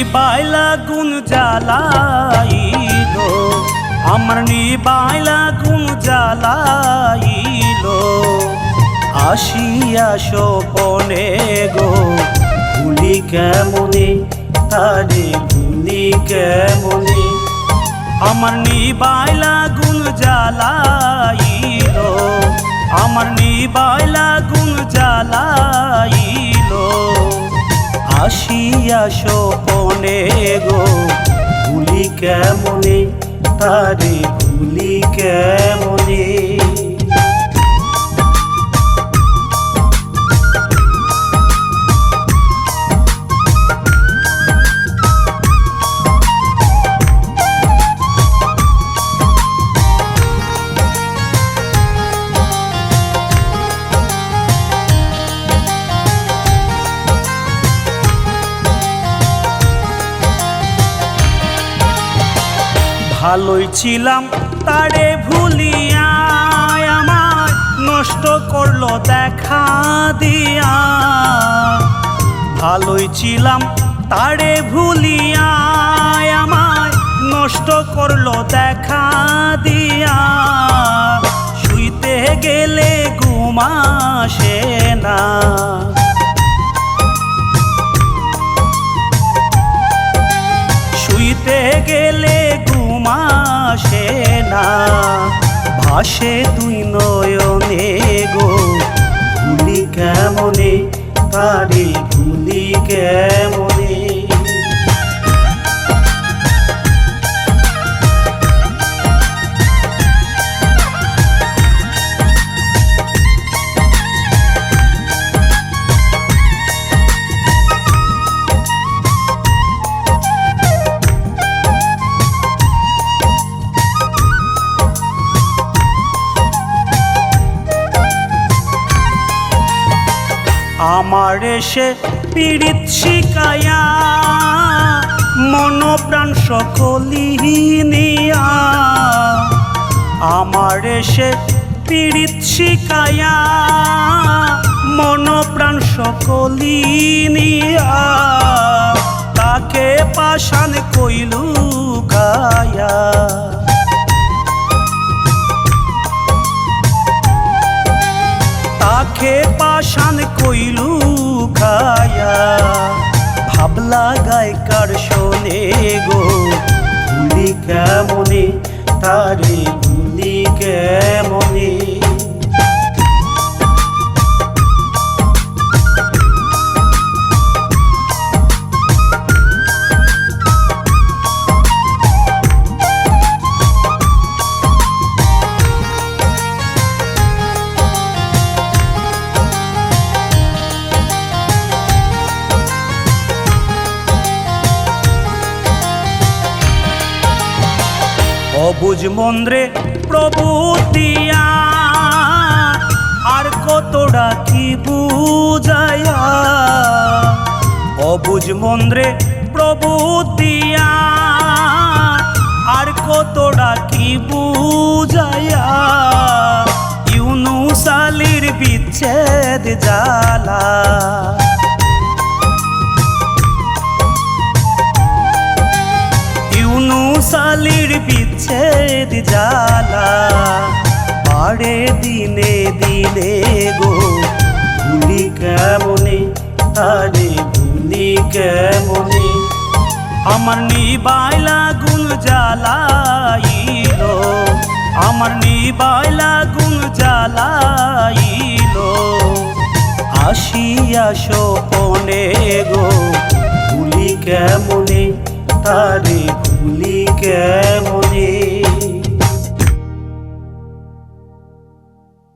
নিবাইলা গুণ জ্বালাইল। আমার নি নিবাইলা গুণ জ্বালাইল। আসিয়া সপনে গো ভুলি কেমনে, তারে ভুলি কেমনে? আমার নি নিবাইলা গুণ জ্বালাইল, আমার নিবাইলা গুণ জ্বালাইল। আসিয়া সপনে গো ভুলি কেমনে? তারে ভুলি কেমনে? ভালোই ছিলাম, তারে ভুলিয়া আমায় নষ্ট করল, দেখা দিয়া। ভালোই ছিলাম, তারে ভুলিয়া আমায় নষ্ট করল, দেখা দিয়া। শুইতে গেলে ঘুমাসে না। ভাসে তুই নয়নে গো। ভুলি কেমনে তারে ভুলি কেমনে? আমার এসে পীড়িত শিকায়া মন প্রাণ সকলি নিয়া আমার এসে পীড়িত শিকায়া মন প্রাণ সকলি নিয়া তাকে পাশান কইলু কইলু খায়া। ভাবলা গায়কার শোনে গো ভুলি কেমনে তারে অবুজ মন্দ্রে প্রভু দিয়া। আর কতটা কি বুঝায়া? অবুজ মন্দ্রে প্রভু দিয়া। আর কতটা কি বুঝায়া? ইউনুসালির বিচ্ছেদ জালা বিচ্ছেদ জালা পাড়ে দিনে দিনে গো ভুলি কেমনে, তারে ভুলি কেমনে? আমার নিবাইলা গুণ জ্বালাইল, আমার নিবাইলা গুণ জ্বালাইল। আসিয়া সপনে গো ভুলি কেমনে, তারে ভুলি কেমনে?